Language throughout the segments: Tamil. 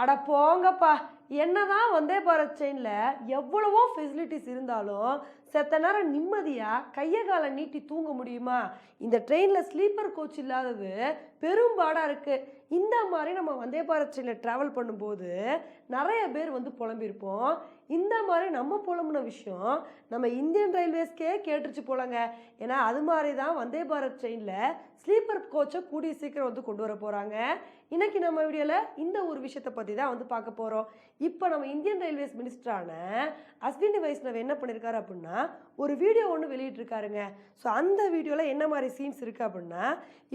அட போங்கப்பா. என்னதான் வந்தே பாரத் ட்ரெயினில் எவ்வளவோ ஃபெசிலிட்டிஸ் இருந்தாலும் செத்த நேரம் நிம்மதியாக கையை காலை நீட்டி தூங்க முடியுமா? இந்த ட்ரெயினில் ஸ்லீப்பர் கோச் இல்லாதது பெரும்பாடாக இருக்குது இந்த மாதிரி நம்ம வந்தே பாரத் ட்ரெயினில் ட்ராவல் பண்ணும்போது நிறைய பேர் வந்து புலம்பியிருப்போம். இந்த மாதிரி நம்ம புலம்புன விஷயம் நம்ம இந்தியன் ரயில்வேஸ்க்கே கேட்டுருச்சு போலங்க. ஏன்னா அது மாதிரி தான் வந்தே பாரத் ட்ரெயினில் ஸ்லீப்பர் கோச்சை கூடிய சீக்கிரம் வந்து கொண்டு வர போகிறாங்க இன்றைக்கி நம்ம வீடியோவில் இந்த ஒரு விஷயத்தை பற்றி தான் வந்து பார்க்க போகிறோம் இப்போ நம்ம இந்தியன் ரயில்வேஸ் மினிஸ்டரான அஸ்வினி வைஷ்ணவ் என்ன பண்ணியிருக்காரு அப்படின்னா ஒரு வீடியோ ஒன்று வெளியிட்டிருக்காருங்க. ஸோ அந்த வீடியோவில் என்ன மாதிரி சீன்ஸ் இருக்குது அப்படின்னா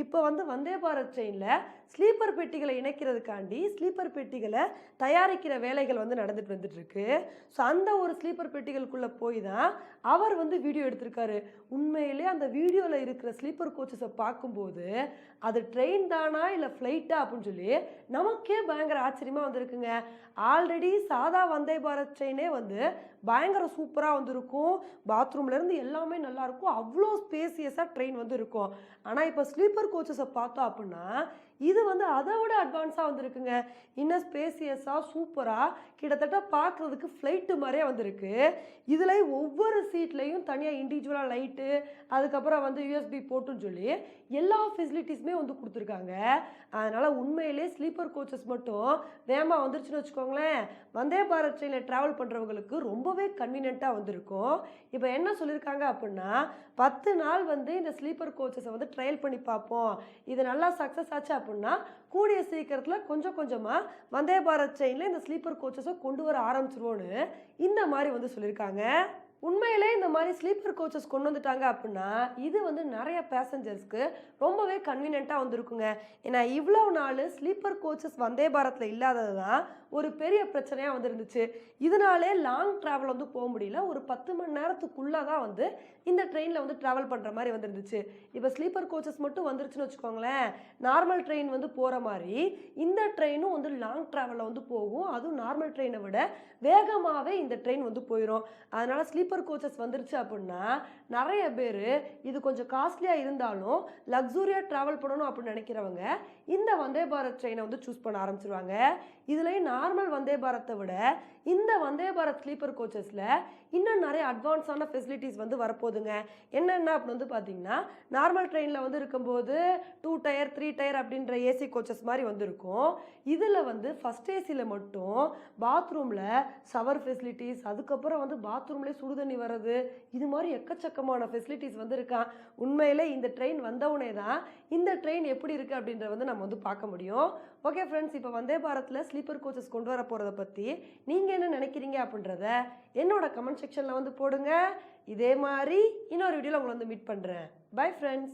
இப்போ வந்து வந்தே பாரத் ட்ரெயினில் ஸ்லீப்பர் பெட்டிகளை இணைக்கிறதுக்காண்டி ஸ்லீப்பர் பெட்டிகளை தயாரிக்கிற வேலைகள் வந்து நடந்துட்டு வந்துட்டுருக்கு. ஸோ அந்த ஒரு ஸ்லீப்பர் பெட்டிகளுக்குள்ளே போய் தான் அவர் வந்து வீடியோ எடுத்திருக்காரு. உண்மையிலே அந்த வீடியோவில் இருக்கிற ஸ்லீப்பர் கோச்சஸை பார்க்கும்போது அது ட்ரெயின் தானா இல்லை ஃப்ளைட்டா அப்படின்னு சொல்லி நமக்கே பயங்கர ஆச்சரியமாக வந்திருக்குங்க. ஆல்ரெடி சாதா வந்தே பாரத் ட்ரெயினே வந்து பயங்கர சூப்பராக வந்துருக்கும். பாத்ரூம்லேருந்து எல்லாமே நல்லாயிருக்கும் அவ்வளோ ஸ்பேசியஸாக ட்ரெயின் வந்து இருக்கும். ஆனால் இப்போ ஸ்லீப்பர் கோச்சஸை பார்த்தோம் அப்படின்னா இது வந்து அதை விட அட்வான்ஸாக வந்திருக்குங்க. இன்னும் ஸ்பேசியஸாக சூப்பராக கிட்டத்தட்ட பார்க்குறதுக்கு ஃப்ளைட்டு மாதிரியே வந்திருக்கு. இதில் ஒவ்வொரு சீட்லேயும் தனியாக இண்டிவிஜுவலாக லைட்டு அதுக்கப்புறம் வந்து யூஎஸ்பி போட்டுன்னு சொல்லி எல்லா ஃபெசிலிட்டிஸுமே வந்து கொடுத்துருக்காங்க. அதனால் உண்மையிலே ஸ்லீப்பர் கோச்சஸ் மட்டும் வேகமாக வந்துருச்சுன்னு வச்சுக்கோங்களேன். வந்தே பாரத் ட்ரெயினில் ட்ராவல் பண்ணுறவங்களுக்கு ரொம்பவே கன்வீனியண்ட்டாக வந்திருக்கும். இப்போ என்ன சொல்லியிருக்காங்க அப்படின்னா பத்து நாள் வந்து இந்த ஸ்லீப்பர் கோச்சஸை வந்து ட்ரையல் பண்ணி பார்ப்போம். இது நல்லா சக்ஸஸ் ஆச்சு அப்படின்னா கூடிய சீக்கிரத்தில் கொஞ்சம் கொஞ்சமாக வந்தே பாரத் ட்ரெயினில் இந்த ஸ்லீப்பர் கோச்சஸை கொண்டு வர ஆரம்பிச்சிருவோன்னு இந்த மாதிரி வந்து சொல்லியிருக்காங்க உண்மையிலே இந்த மாதிரி ஸ்லீப்பர் கோச்சஸ் கொண்டு வந்துட்டாங்க அப்படின்னா இது வந்து நிறைய பேசஞ்சர்ஸ்க்கு ரொம்பவே கன்வீனியண்ட்டாக வந்திருக்குங்க. ஏன்னா இவ்வளோ நாள் ஸ்லீப்பர் கோச்சஸ் வந்தே பாரத்தில் இல்லாதது தான் ஒரு பெரிய பிரச்சனையாக வந்துருந்துச்சு. இதனாலே லாங் ட்ராவல் வந்து போக முடியல. ஒரு பத்து மணி நேரத்துக்குள்ளே தான் வந்து இந்த ட்ரெயினில் வந்து ட்ராவல் பண்ணுற மாதிரி வந்துருந்துச்சு. இப்போ ஸ்லீப்பர் கோச்சஸ் மட்டும் வந்துருச்சுன்னு வச்சுக்கோங்களேன். நார்மல் ட்ரெயின் வந்து போகிற மாதிரி இந்த ட்ரெயினும் வந்து லாங் ட்ராவலில் வந்து போகும். அதுவும் நார்மல் ட்ரெயினை விட வேகமாகவே இந்த ட்ரெயின் வந்து போயிடும் அதனால் ஸ்லீப்பர் கோச்சஸ் வந்துருச்சு அப்படின்னா நிறைய பேர் இது கொஞ்சம் காஸ்ட்லியாக இருந்தாலும் லக்ஸூரியாக ட்ராவல் பண்ணணும் அப்படின்னு நினைக்கிறவங்க இந்த வந்தே பாரத் ட்ரெயினை வந்து சூஸ் பண்ண ஆரம்பிச்சிருவாங்க. இதுலேயும் நார்மல் வந்தே பாரத்தை விட இந்த வந்தே பாரத் ஸ்லீப்பர் கோச்சஸில் இன்னும் நிறைய அட்வான்ஸான ஃபெசிலிட்டிஸ் வந்து வரப்போகுதுங்க. என்னென்ன அப்படின்னு வந்து பார்த்தீங்கன்னா நார்மல் ட்ரெயினில் வந்து இருக்கும்போது டூ டயர் த்ரீ டயர் அப்படின்ற ஏசி கோச்சஸ் மாதிரி வந்திருக்கும். இதில் வந்து ஃபஸ்ட் ஏசியில் மட்டும் பாத்ரூமில் ஷவர் ஃபெசிலிட்டிஸ் அதுக்கப்புறம் வந்து பாத்ரூம்லேயே தண்ணி வர்றது இது மாதிரி எக்கச்சக்கமான ஃபெசிலிட்டிஸ் வந்து இருக்கான் உண்மையிலே இந்த ட்ரெயின் வந்தவுடனே தான் இந்த ட்ரெயின் எப்படி இருக்குது அப்படின்றத வந்து நம்ம வந்து பார்க்க முடியும். ஓகே ஃப்ரெண்ட்ஸ் இப்போ வந்தே பாரத்தில் ஸ்லீப்பர் கோச்சஸ் கொண்டு வர போகிறத பற்றி நீங்கள் என்ன நினைக்கிறீங்க அப்படின்றத என்னோட கமெண்ட் செக்ஷனில் வந்து போடுங்க. இதே மாதிரி இன்னொரு வீடியோவில் உங்களை வந்து மீட் பண்ணுறேன் பை ஃப்ரெண்ட்ஸ்